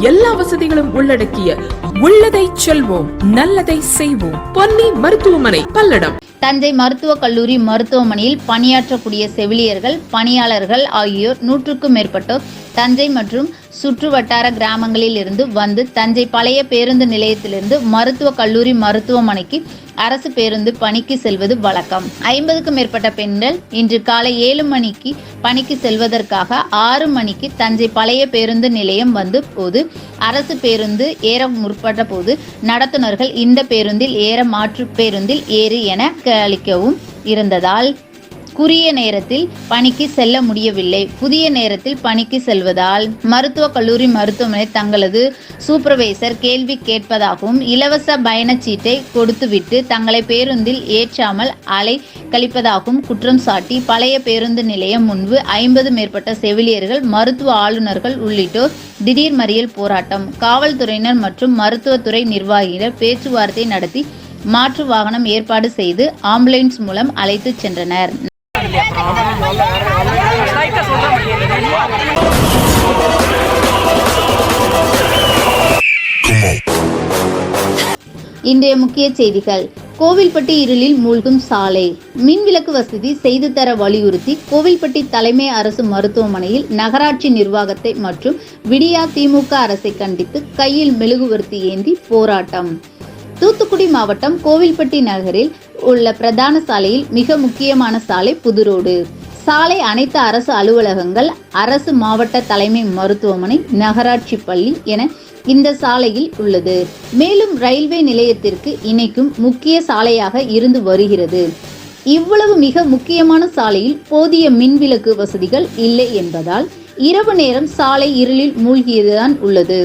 எல்லா வசதிகளும் உள்ளடக்கிய உள்ளதை செல்வோம் நல்லதை செய்வோம். பொன்னி மருத்துவமனை பல்லடம். தஞ்சை மருத்துவக் கல்லூரி மருத்துவமனையில் பணியாற்றக்கூடிய செவிலியர்கள் பணியாளர்கள் ஆகியோர் நூற்றுக்கும் மேற்பட்டோர் தஞ்சை மற்றும் சுற்று வட்டார கிராமங்களில் இருந்து வந்து தஞ்சை பழைய பேருந்து நிலையத்திலிருந்து மருத்துவக் கல்லூரி மருத்துவமனைக்கு அரசு பேருந்து பணிக்கு செல்வது வழக்கம். ஐம்பதுக்கும் மேற்பட்ட பெண்கள் இன்று காலை ஏழு மணிக்கு பணிக்கு செல்வதற்காக ஆறு மணிக்கு தஞ்சை பழைய பேருந்து நிலையம் வந்து போது அரசு பேருந்து ஏற முற்பட்ட போது நடத்துனர்கள் இந்த பேருந்தில் ஏற மாற்று பேருந்தில் ஏறு என கழிக்கவும் இருந்ததால் குறிய நேரத்தில் பணிக்கு செல்ல முடியவில்லை. புதிய நேரத்தில் பணிக்கு செல்வதால் மருத்துவக் கல்லூரி மருத்துவமனை தங்களது சூப்பர்வைசர் கேள்வி கேட்பதாகவும் இலவச பயணச்சீட்டை கொடுத்துவிட்டு தங்களை பேருந்தில் ஏற்றாமல் அலை கழிப்பதாகவும் குற்றம் சாட்டி பழைய பேருந்து நிலையம் முன்பு ஐம்பது மேற்பட்ட செவிலியர்கள் மருத்துவ ஆளுநர்கள் உள்ளிட்டோர் திடீர் மறியல் போராட்டம். காவல்துறையினர் மற்றும் மருத்துவத்துறை நிர்வாகிகள் பேச்சுவார்த்தை நடத்தி மாற்று வாகனம் ஏற்பாடு செய்து ஆம்புலன்ஸ் மூலம் அழைத்துச் சென்றனர். இன்றைய முக்கிய செய்திகள். கோவில்பட்டி இருளில் மூழ்கும் சாலை. மின்விளக்கு வசதி செய்து தர வலியுறுத்தி கோவில்பட்டி தலைமை அரசு மருத்துவமனையில் நகராட்சி நிர்வாகத்தை மற்றும் விடியா திமுக அரசை கண்டித்து கையில் மெழுகுவர்த்தி ஏந்தி போராட்டம். தூத்துக்குடி மாவட்டம் கோவில்பட்டி நகரில் உள்ள பிரதான சாலையில் மிக முக்கியமான சாலை புதுரோடு. சாலை அனைத்து அரசு அலுவலகங்கள் அரசு மாவட்ட தலைமை மருத்துவமனை நகராட்சி பள்ளி என இந்த சாலையில் உள்ளது. மேலும் ரயில்வே நிலையத்திற்கு இணைக்கும் முக்கிய சாலையாக இருந்து வருகிறது. இவ்வளவு மிக முக்கியமான சாலையில் போதிய மின்விளக்கு வசதிகள் இல்லை என்பதால் இரவு நேரம் சாலை இருளில் மூழ்கியதுதான் உள்ளது.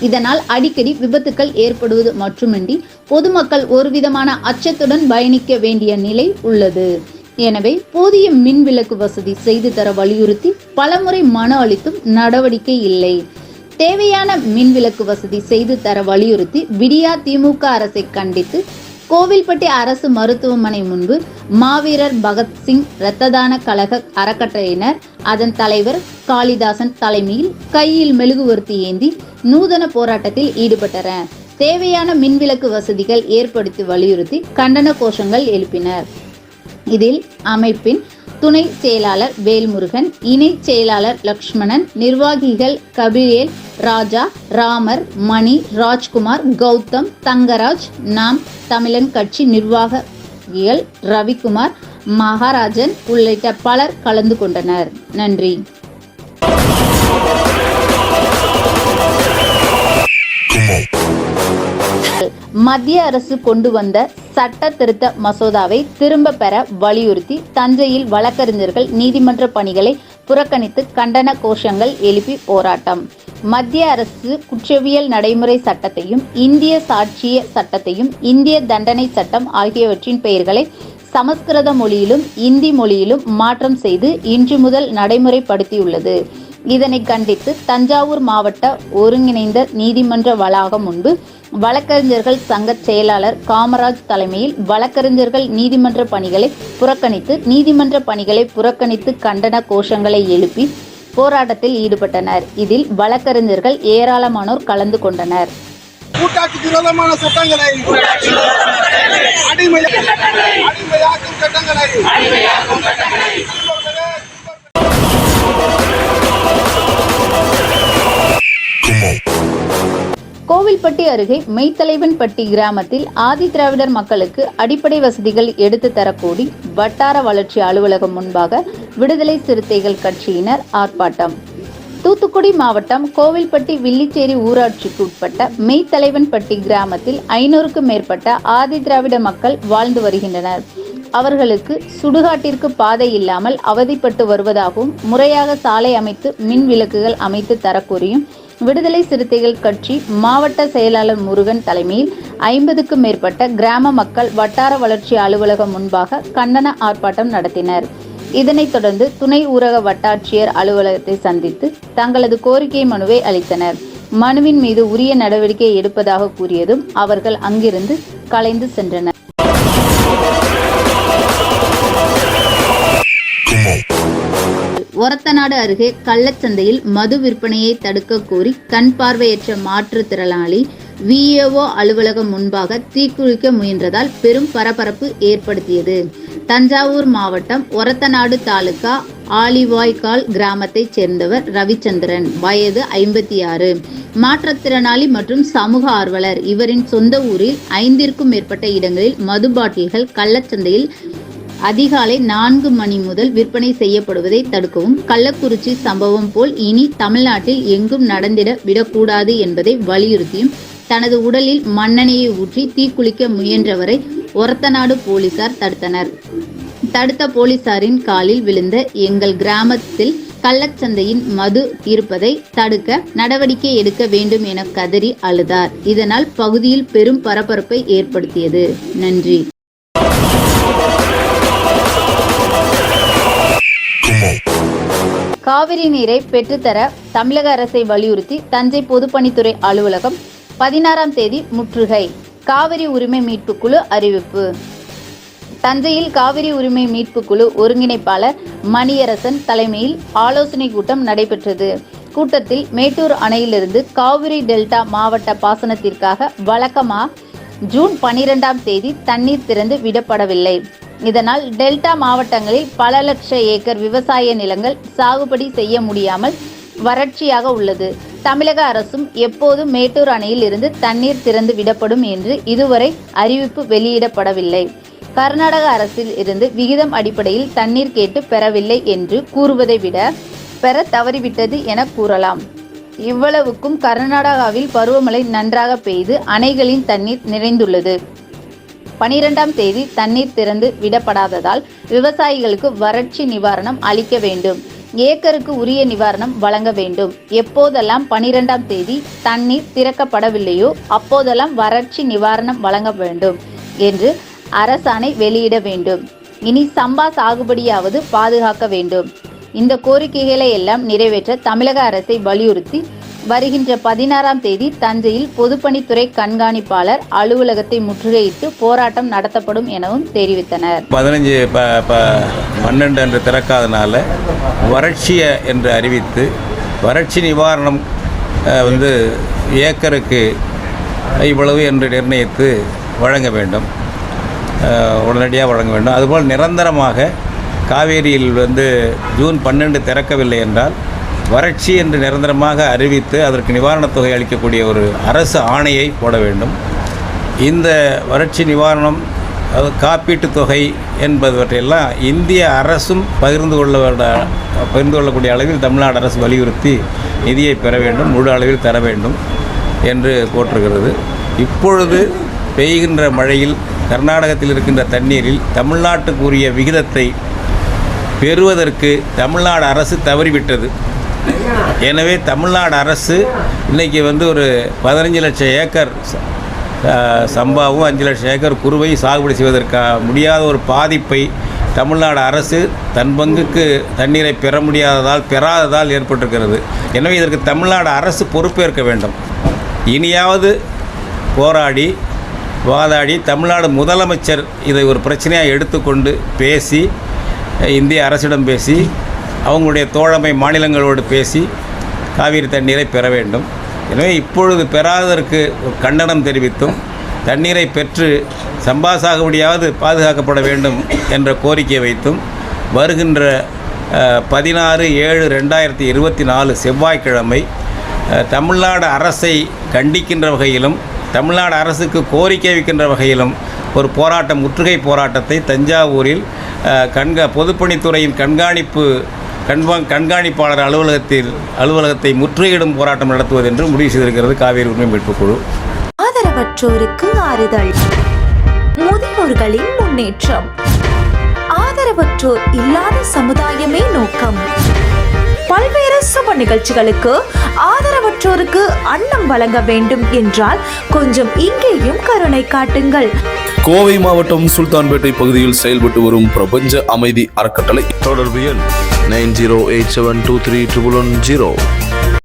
இதனால் அடிக்கடி விபத்துக்கள் ஏற்படுவது மட்டுமின்றி பொதுமக்கள் ஒருவிதமான அச்சத்துடன் பயணிக்க வேண்டிய நிலை உள்ளது. எனவே போதிய மின் விளக்கு வசதி செய்து தர வலியுறுத்தி பலமுறை மனு அளித்தும் நடவடிக்கை இல்லை. தேவையான மின் விளக்கு வசதி செய்து தர வலியுறுத்தி விடியா திமுக அரசை கண்டித்து கோவில்பட்டி அரசு மருத்துவமனை முன்பு மாவீரர் பகத்சிங் இரத்ததான கழக அறக்கட்டளையினர் அதன் தலைவர் காளிதாசன் தலைமையில் கையில் மெழுகுவர்த்தி ஏந்தி நூதன போராட்டத்தில் ஈடுபட்டனர். தேவையான மின்விளக்கு வசதிகள் ஏற்படுத்தி வலியுறுத்தி கண்டன கோஷங்கள் எழுப்பினர். இதில் அமைப்பின் துணை செயலாளர் வேல்முருகன் இணை செயலாளர் லக்ஷ்மணன் நிர்வாகிகள் கபிரேல் ராஜா ராமர் மணி ராஜ்குமார் கௌதம் தங்கராஜ் நாம் தமிழன் கட்சி நிர்வாகிகள் ரவிக்குமார் மகாராஜன் உள்ளிட்ட பலர் கலந்து கொண்டனர். நன்றி. மத்திய அரசு கொண்டு வந்த சட்ட திருத்த மசோதாவை திரும்ப பெற வலியுறுத்தி தஞ்சையில் வழக்கறிஞர்கள் நீதிமன்ற பணிகளை புறக்கணித்து கண்டன கோஷங்கள் எழுப்பி போராட்டம். மத்திய அரசு குற்றவியல் நடைமுறை சட்டத்தையும் இந்திய சாட்சிய சட்டத்தையும் இந்திய தண்டனை சட்டம் ஆகியவற்றின் பெயர்களை சமஸ்கிருத மொழியிலும் இந்தி மொழியிலும் மாற்றம் செய்து இன்று முதல் நடைமுறைப்படுத்தியுள்ளது. இதனை கண்டித்து தஞ்சாவூர் மாவட்ட ஒருங்கிணைந்த நீதிமன்ற வளாகம் முன்பு வழக்கறிஞர்கள் சங்க செயலாளர் காமராஜ் தலைமையில் வழக்கறிஞர்கள் நீதிமன்ற பணிகளை புறக்கணித்து நீதிமன்ற பணிகளை புறக்கணித்து கண்டன கோஷங்களை எழுப்பி போராட்டத்தில் ஈடுபட்டனர். இதில் வழக்கறிஞர்கள் ஏராளமானோர் கலந்து கொண்டனர். கூட்டாட்சிக்கு விரோதமான சட்டங்களை அடிமை அடிமையாக்கும் சட்டங்களை. கோவில்பட்டி அருகே மெய்த்தலைவன்பட்டி கிராமத்தில் ஆதி திராவிடர் மக்களுக்கு அடிப்படை வசதிகள் எடுத்து தரக்கூடி வட்டார வளர்ச்சி அலுவலகம் முன்பாக விடுதலை சிறுத்தைகள் கட்சியினர் ஆர்ப்பாட்டம். தூத்துக்குடி மாவட்டம் கோவில்பட்டி வில்லிச்சேரி ஊராட்சிக்கு உட்பட்ட மெய்த்தலைவன்பட்டி கிராமத்தில் ஐநூறுக்கும் மேற்பட்ட ஆதி திராவிட மக்கள் வாழ்ந்து வருகின்றனர். அவர்களுக்கு சுடுகாட்டிற்கு பாதை இல்லாமல் அவதிப்பட்டு வருவதாகவும் முறையாக சாலை அமைத்து மின் விளக்குகள் அமைத்து தரக்கூறியும் விடுதலை சிறுத்தைகள் கட்சி மாவட்ட செயலாளர் முருகன் தலைமையில் ஐம்பதுக்கும் மேற்பட்ட கிராம மக்கள் வட்டார வளர்ச்சி அலுவலகம் முன்பாக கண்டன ஆர்ப்பாட்டம் நடத்தினர். இதனைத் தொடர்ந்து துணை ஊரக வட்டாட்சியர் அலுவலகத்தை சந்தித்து தங்களது கோரிக்கை மனுவை அளித்தனர். மனுவின் மீது உரிய நடவடிக்கை எடுப்பதாக கூறியதும் அவர்கள் அங்கிருந்து கலைந்து சென்றனர். ஒரத்தநாடு அருகே கள்ளச்சந்தையில் மது விற்பனையை தடுக்க கோரி கண் பார்வையற்ற மாற்றுத்திறனாளி விஏஓ அலுவலகம் முன்பாக தீக்குளிக்க முயன்றதால் பெரும் பரபரப்பு ஏற்படுத்தியது. தஞ்சாவூர் மாவட்டம் ஒரத்தநாடு தாலுகா ஆலிவாய்க்கால் கிராமத்தைச் சேர்ந்தவர் ரவிச்சந்திரன் வயது ஐம்பத்தி ஆறு. மாற்றுத்திறனாளி மற்றும் சமூக ஆர்வலர். இவரின் சொந்த ஊரில் ஐந்திற்கும் மேற்பட்ட இடங்களில் மது பாட்டில்கள் கள்ளச்சந்தையில் அதிகாலை நான்கு மணி முதல் விற்பனை செய்யப்படுவதை தடுக்கவும் கள்ளக்குறிச்சி சம்பவம் போல் இனி தமிழ்நாட்டில் எங்கும் நடந்திட விடக்கூடாது என்பதை வலியுறுத்தியும் தனது உடலில் மண்ணெண்ணெயை ஊற்றி தீக்குளிக்க முயன்றவரை ஒரத்தநாடு போலீசார் தடுத்தனர். தடுத்த போலீசாரின் காலில் விழுந்த எங்கள் கிராமத்தில் கள்ளச்சந்தையின் மது இருப்பதை தடுக்க நடவடிக்கை எடுக்க வேண்டும் என கதறி அழுதார். இதனால் பகுதியில் பெரும் பரபரப்பை ஏற்படுத்தியது. நன்றி. காவிரி நீரை பெற்றுத்தர தமிழக அரசை வலியுறுத்தி தஞ்சை பொதுப்பணித்துறை அலுவலகம் பதினாறாம் தேதி முற்றுகை. காவிரி உரிமை மீட்பு குழு அறிவிப்பு. தஞ்சையில் காவிரி உரிமை மீட்பு குழு ஒருங்கிணைப்பாளர் மணியரசன் தலைமையில் ஆலோசனை கூட்டம் நடைபெற்றது. கூட்டத்தில் மேட்டூர் அணையிலிருந்து காவிரி டெல்டா மாவட்ட பாசனத்திற்காக வழக்கமாக ஜூன் பனிரெண்டாம் தேதி தண்ணீர் திறந்து விடப்படவில்லை. இதனால் டெல்டா மாவட்டங்களில் பல லட்ச ஏக்கர் விவசாய நிலங்கள் சாகுபடி செய்ய முடியாமல் வறட்சியாக உள்ளது. தமிழக அரசும் எப்போது மேட்டூர் அணையில் இருந்து தண்ணீர் திறந்து விடப்படும் என்று இதுவரை அறிவிப்பு வெளியிடப்படவில்லை. கர்நாடக அரசில் இருந்து விகிதம் அடிப்படையில் தண்ணீர் கேட்டு பெறவில்லை என்று கூறுவதை விட பெற தவறிவிட்டது என கூறலாம். இவ்வளவுக்கும் கர்நாடகாவில் பருவமழை நன்றாக பெய்து அணைகளின் தண்ணீர் நிறைந்துள்ளது. பனிரெண்டாம் தேதி தண்ணீர் திறந்து விடப்படாததால் விவசாயிகளுக்கு வறட்சி நிவாரணம் அளிக்க வேண்டும். ஏக்கருக்கு உரிய நிவாரணம் வழங்க வேண்டும். எப்போதெல்லாம் பனிரெண்டாம் தேதி தண்ணீர் திறக்கப்படவில்லையோ அப்போதெல்லாம் வறட்சி நிவாரணம் வழங்க வேண்டும் என்று அரசாணை வெளியிட வேண்டும். இனி சம்பா சாகுபடியாவது பாதுகாக்க வேண்டும். இந்த கோரிக்கைகளை எல்லாம் நிறைவேற்ற தமிழக அரசை வலியுறுத்தி வருகின்ற பதினாறாம் தேதி தஞ்சையில் பொதுப்பணித்துறை கண்காணிப்பாளர் அலுவலகத்தை முற்றுகையிட்டு போராட்டம் நடத்தப்படும் எனவும் தெரிவித்தனர். பதினஞ்சு ப ப பன்னெண்டு அன்று திறக்காதனால வறட்சியை என்று அறிவித்து வறட்சி நிவாரணம் வந்து ஏக்கருக்கு இவ்வளவு என்று நிர்ணயித்து வழங்க வேண்டும். உடனடியாக வழங்க வேண்டும். அதுபோல் நிரந்தரமாக காவேரியில் வந்து ஜூன் பன்னெண்டு திறக்கவில்லை என்றால் வறட்சி என்று நிரந்தரமாக அறிவித்து அதற்கு நிவாரணத் தொகை அளிக்கக்கூடிய ஒரு அரசு ஆணையை போட வேண்டும். இந்த வறட்சி நிவாரணம் அது காப்பீட்டுத் தொகை என்பவற்றையெல்லாம் இந்திய அரசும் பகிர்ந்து கொள்ள வேண்ட- பகிர்ந்து கொள்ளக்கூடிய அளவில் தமிழ்நாடு அரசு வலியுறுத்தி நிதியை பெற வேண்டும் முழு அளவில் தர வேண்டும் என்று போற்றுகிறது. இப்பொழுது பெய்கின்ற மழையில் கர்நாடகத்தில் இருக்கின்ற தண்ணீரில் தமிழ்நாட்டுக்குரிய விகிதத்தை பெறுவதற்கு தமிழ்நாடு அரசு தவறிவிட்டது. எனவே தமிழ்நாடு அரசு இன்றைக்கி வந்து ஒரு பதினஞ்சு லட்சம் ஏக்கர் சம்பாவும் அஞ்சு லட்சம் ஏக்கர் குறுவை சாகுபடி செய்வதற்கா முடியாத ஒரு பாதிப்பை தமிழ்நாடு அரசு தன் பங்குக்கு தண்ணீரை பெற முடியாததால் பெறாததால் ஏற்பட்டிருக்கிறது. எனவே இதற்கு தமிழ்நாடு அரசு பொறுப்பேற்க வேண்டும். இனியாவது போராடி வாதாடி தமிழ்நாடு முதலமைச்சர் இதை ஒரு பிரச்சனையாக எடுத்துக்கொண்டு பேசி இந்திய அரசிடம் பேசி அவங்களுடைய தோழமை மாநிலங்களோடு பேசி காவிரி தண்ணீரை பெற வேண்டும். எனவே இப்பொழுது பெறாததற்கு ஒரு கண்டனம் தெரிவித்தும் தண்ணீரை பெற்று சம்பா சாகுபடியாவது பாதுகாக்கப்பட வேண்டும் என்ற கோரிக்கை வைத்தும் வருகின்ற பதினாறு ஏழு ரெண்டாயிரத்தி இருபத்தி நாலு செவ்வாய்க்கிழமை தமிழ்நாடு அரசை கண்டிக்கின்ற வகையிலும் தமிழ்நாடு அரசுக்கு கோரிக்கை வைக்கின்ற வகையிலும் ஒரு போராட்டம் முற்றுகை போராட்டத்தை தஞ்சாவூரில் கண்கா பொதுப்பணித்துறையின் கண்காணிப்பு கண்பா கண்காணிப்பாளர் அலுவலகத்தில் அலுவலகத்தை முற்றுகையிடும் போராட்டம் நடத்துவது என்று முடிவு செய்திருக்கிறது காவேரி உரிமை மீட்புக் குழு. ஆதரவற்றோருக்கு ஆறுதல். முதியோர்களின் முன்னேற்றம். ஆதரவற்றோர் இல்லாத சமுதாயமே நோக்கம். பல்வேறு சுப நிகழ்ச்சிகளுக்கு ஆதரவற்றோருக்கு அன்னம் வழங்க வேண்டும் என்றால் கொஞ்சம் இங்கேயும் கருணை காட்டுங்கள். கோவை மாவட்டம் சுல்தான்பேட்டை பகுதியில் செயல்பட்டு வரும் பிரபஞ்ச அமைதி அறக்கட்டளை. தொடர்பு எண் nine zero eight seven two three triple one zero